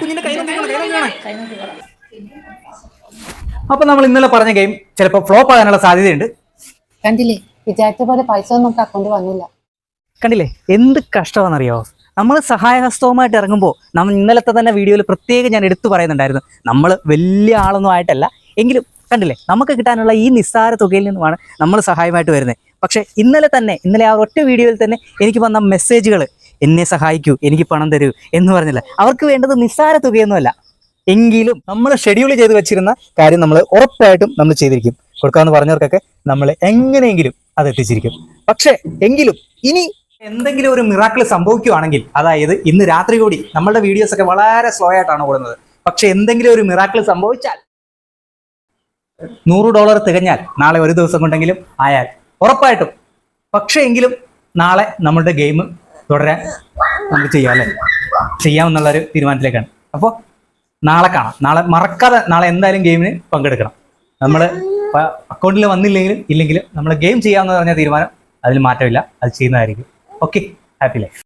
കുഞ്ഞിന്റെ കൈ അപ്പൊ നമ്മൾ ഇന്നലെ പറഞ്ഞ ഗെയിം ചിലപ്പോൾ ഫ്ലോപ്പ് ആകാനുള്ള സാധ്യതയുണ്ട്. കണ്ടില്ലേ? വിചാരിച്ച പോലെ പൈസ ഒന്നും അക്കൗണ്ട് വന്നില്ല. കണ്ടില്ലേ? എന്ത് കഷ്ടമാണെന്നറിയോ? നമ്മൾ സഹായഹസ്തവുമായിട്ട് ഇറങ്ങുമ്പോൾ നമ്മൾ ഇന്നലത്തെ തന്നെ വീഡിയോയിൽ പ്രത്യേകം ഞാൻ എടുത്തു പറയുന്നുണ്ടായിരുന്നു. നമ്മൾ വലിയ ആളൊന്നും ആയിട്ടല്ല. എങ്കിലും കണ്ടില്ലേ? നമുക്ക് കിട്ടാനുള്ള ഈ നിസ്സാര തുകയിൽ നിന്നുമാണ് നമ്മൾ സഹായമായിട്ട് വരുന്നത്. പക്ഷേ ഇന്നലെ തന്നെ ഇന്നലെ ആ ഒറ്റ വീഡിയോയിൽ തന്നെ എനിക്ക് വന്ന മെസ്സേജുകൾ എന്നെ സഹായിക്കൂ എനിക്ക് പണം തരൂ എന്ന് പറഞ്ഞില്ല. അവർക്ക് വേണ്ടത് നിസ്സാര തുകയൊന്നുമല്ല. എങ്കിലും നമ്മൾ ഷെഡ്യൂൾ ചെയ്ത് വെച്ചിരുന്ന കാര്യം നമ്മൾ ഉറപ്പായിട്ടും നമ്മൾ ചെയ്തിരിക്കും. കൊടുക്കാമെന്ന് പറഞ്ഞവർക്കൊക്കെ നമ്മൾ എങ്ങനെയെങ്കിലും അത് എത്തിച്ചിരിക്കും. പക്ഷേ എങ്കിലും ഇനി എന്തെങ്കിലും ഒരു മിറാക്കിൾ സംഭവിക്കുകയാണെങ്കിൽ അതായത് ഇന്ന് രാത്രി കൂടി നമ്മളുടെ വീഡിയോസ് ഒക്കെ വളരെ സ്ലോ ആയിട്ടാണ് ഓടുന്നത്. പക്ഷെ എന്തെങ്കിലും ഒരു മിറാക്കിൾ സംഭവിച്ചാൽ നൂറ് ഡോളർ തികഞ്ഞാൽ നാളെ ഒരു ദിവസം കൊണ്ടെങ്കിലും ആയാൽ ഉറപ്പായിട്ടും. പക്ഷേ എങ്കിലും നാളെ നമ്മളുടെ ഗെയിം തുടരാൻ നമുക്ക് ചെയ്യാം അല്ലേ? ചെയ്യാമെന്നുള്ളൊരു തീരുമാനത്തിലേക്കാണ്. അപ്പോൾ നാളെ കാണാം. നാളെ മറക്കാതെ നാളെ എന്തായാലും ഗെയിമിന് പങ്കെടുക്കണം. നമ്മൾ അക്കൗണ്ടിൽ വന്നില്ലെങ്കിലും ഇല്ലെങ്കിലും നമ്മൾ ഗെയിം ചെയ്യാമെന്ന് പറഞ്ഞ തീരുമാനം അതിൽ മാറ്റമില്ല. അത് ചെയ്യുന്നതായിരിക്കും. Okay happy life